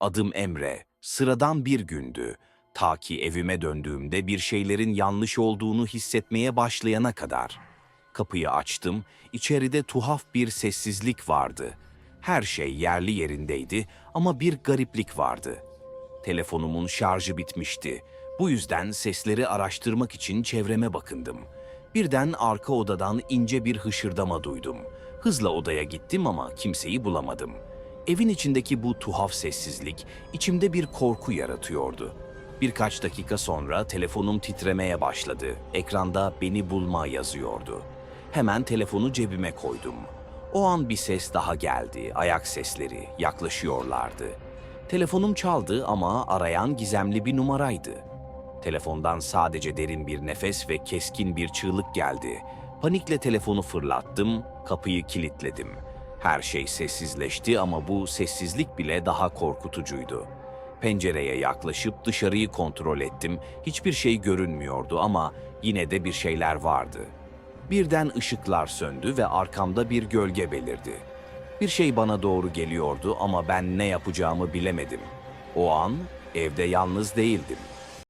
Adım Emre. Sıradan bir gündü. Ta ki evime döndüğümde bir şeylerin yanlış olduğunu hissetmeye başlayana kadar. Kapıyı açtım, içeride tuhaf bir sessizlik vardı. Her şey yerli yerindeydi ama bir gariplik vardı. Telefonumun şarjı bitmişti. Bu yüzden sesleri araştırmak için çevreme bakındım. Birden arka odadan ince bir hışırdama duydum. Hızla odaya gittim ama kimseyi bulamadım. Evin içindeki bu tuhaf sessizlik içimde bir korku yaratıyordu. Birkaç dakika sonra telefonum titremeye başladı. Ekranda beni bulma yazıyordu. Hemen telefonu cebime koydum. O an bir ses daha geldi. Ayak sesleri yaklaşıyorlardı. Telefonum çaldı ama arayan gizemli bir numaraydı. Telefondan sadece derin bir nefes ve keskin bir çığlık geldi. Panikle telefonu fırlattım, kapıyı kilitledim. Her şey sessizleşti ama bu sessizlik bile daha korkutucuydu. Pencereye yaklaşıp dışarıyı kontrol ettim. Hiçbir şey görünmüyordu ama yine de bir şeyler vardı. Birden ışıklar söndü ve arkamda bir gölge belirdi. Bir şey bana doğru geliyordu ama ben ne yapacağımı bilemedim. O an evde yalnız değildim.